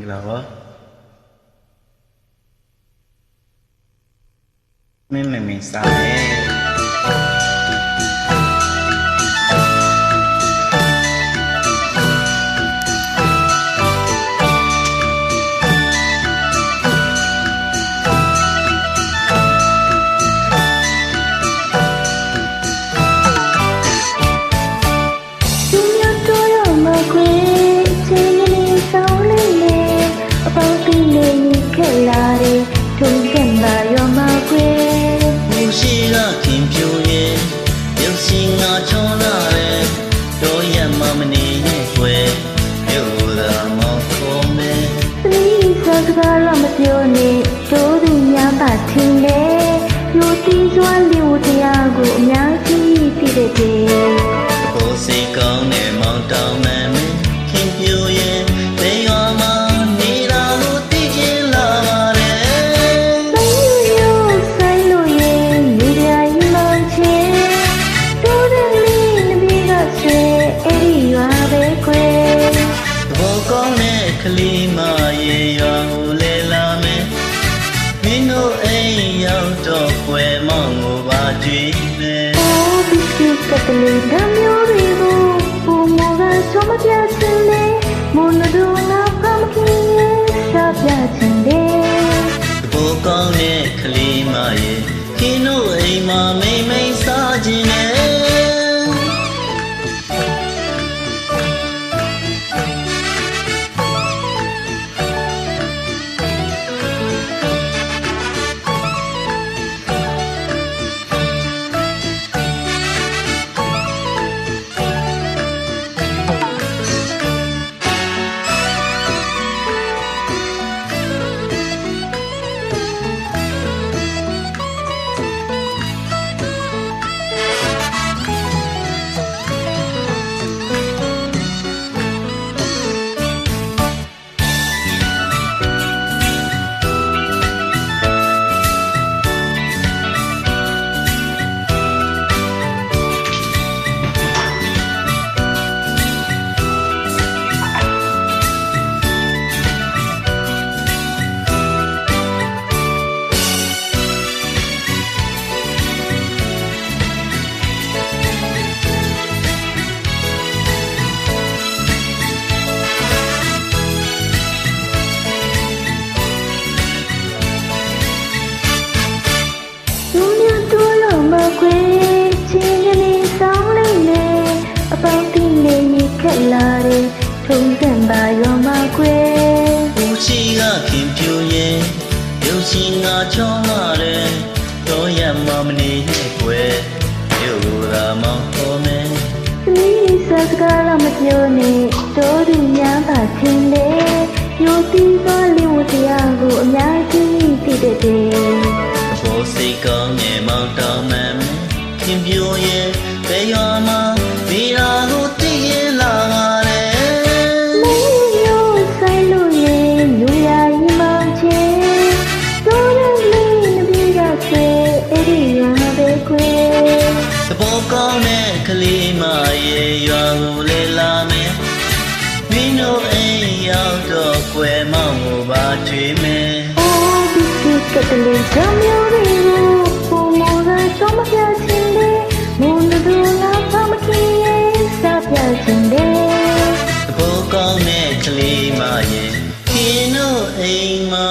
င်္ဂလာပါမင်းမမင်းစားမ စကားတော့မပြောနဲ့တို့သူများပါထင်တယ်ယူတီးစွာလျှို့တရားကိုအများကြီးသိတဲ့တဲ့ကိုစိတ်ကောင်းတဲ့မောင်တောင်မှန်မယ်ခင်ပြိုရဲ့ဘေးရွာမှာနေတာကိုသိချင်လာပါတယ်ဆိုင်ရိုးဆိုင်လို့ရင်လူတိုင်းမှန်ချင်တို့တဲ့လေးနဘေးကဆွဲအဲ့ဒီရွာပဲခွေဘောကောင်းတဲ့ ကလေးမရေရွာကိုလေလာမယ်မင်းတို့အိမ်ရောက်တော့ွယ်မောင်ကိုပါကြည့်မယ် Oh, biscuit ကတလေးဓာမျိုးတွေကိုဘူမောကချုံမပြချင်လေမွန်တို့ငါဖမ်းခင်ရဲ့ရှာပြချင်တယ်ဘောကောင်းတဲ့ကလေးမရေခင်းတို့အိမ်မှာမိမ့်မိန်စားခြင်းနဲ့ လေးခက်လာတယ်ထုံးစံပါရမှာခွေဘူးရှိကခင်ပြိုရဲ့ရုပ်ရှင်ငါချောလာတယ်တော့ရမမနေနဲ့ွယ်ရုပ်သာမောင်ခေါ်မယ်သမီးစကားတော့မပြောနဲ့တို့သူများပါထင်တယ်ယူတီးစွာလျှို့တရားကိုအများကြီး ကောင်းတဲ့ကလေးမရေရွာကိုလေလာမယ်မင်းတို့အိမ်ရောက်တော့ွယ်မောင်ကိုပါတွေ့မယ်အိုးဒီစီကတလေးကမျိုးတွေကိုပုံမောကချုံမပြချင်လေမွန်တို့ငါဖမ်းခင်ရဲ့စားပြချင်တယ်သဘောကောင်းတဲ့ကလေးမရေခင်တို့အိမ်မှာ